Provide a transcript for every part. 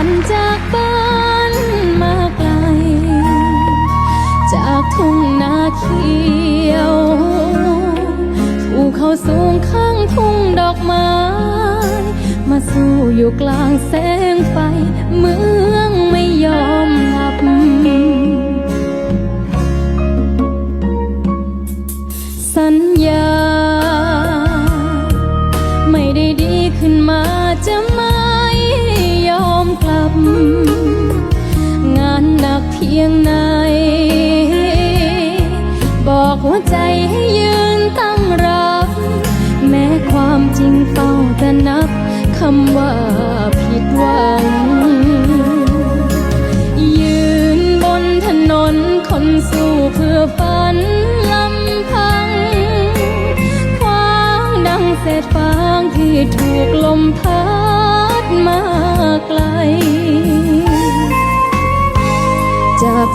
านจากบ้านมาไกล จากทุ่งนาเขียวภูเขาสูงข้างทุ่งดอกไม้ มาสู้อยู่กลางแสงไฟ เมืองไม่ยอมหลับ สัญญา ไม่ได้ดีขึ้นมาจะ พียงไหน บอกหัวใจให้ยืนตั้งรับ แม้ความจริงเฝ้าแต่นับคำว่าผิดหวัง ยืนบนถนนคนสู้เพื่อฝันลำพัง ควางดังเศษฟางที่ถูกลมพัด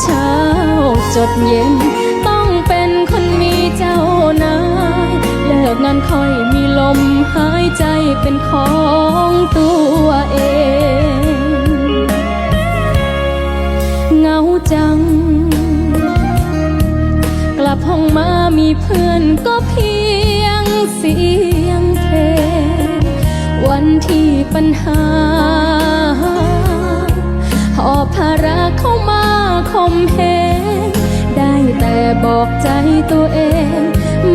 เช้าจดเย็น ต้องเป็นคนมีเจ้านายเลิกงานค่อยมีลมหายใจเป็นของตัวเอง เงาจัง กลับห้องมามีเพื่อนก็เพียงเสียงเพลงวันที่ปัญหาหอบภาระเข้ามา คมเหงได้แต่บอกใจตัวเอง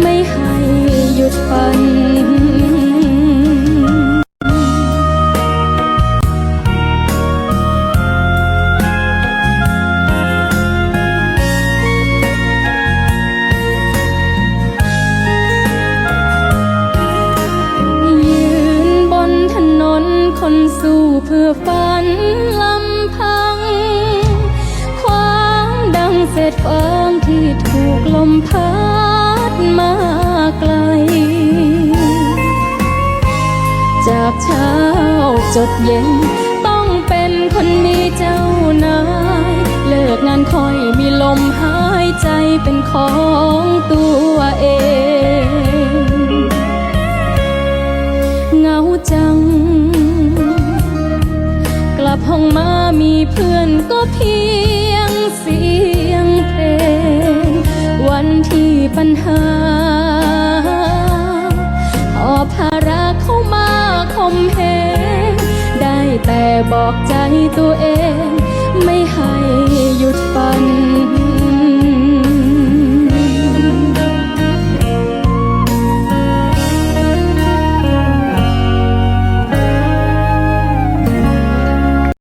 ไม่ให้หยุดฝันยืนบนถนนคนสู้เพื่อฝัน ดังเศษฟางที่ถูกลมพัดมาไกล จากเช้าจดเย็น ต้องเป็นคนมีเจ้านาย เลิกงานคอยมีลมหายใจเป็นของตัวเอง เหงาจัง กลับห้องมามีเพื่อนก็เพียงเสียันที่ปัญหาหอภาระเข้ามาคมเหงได้แต่บอกใจตัวเอง ไม่ให้หยุดฝัน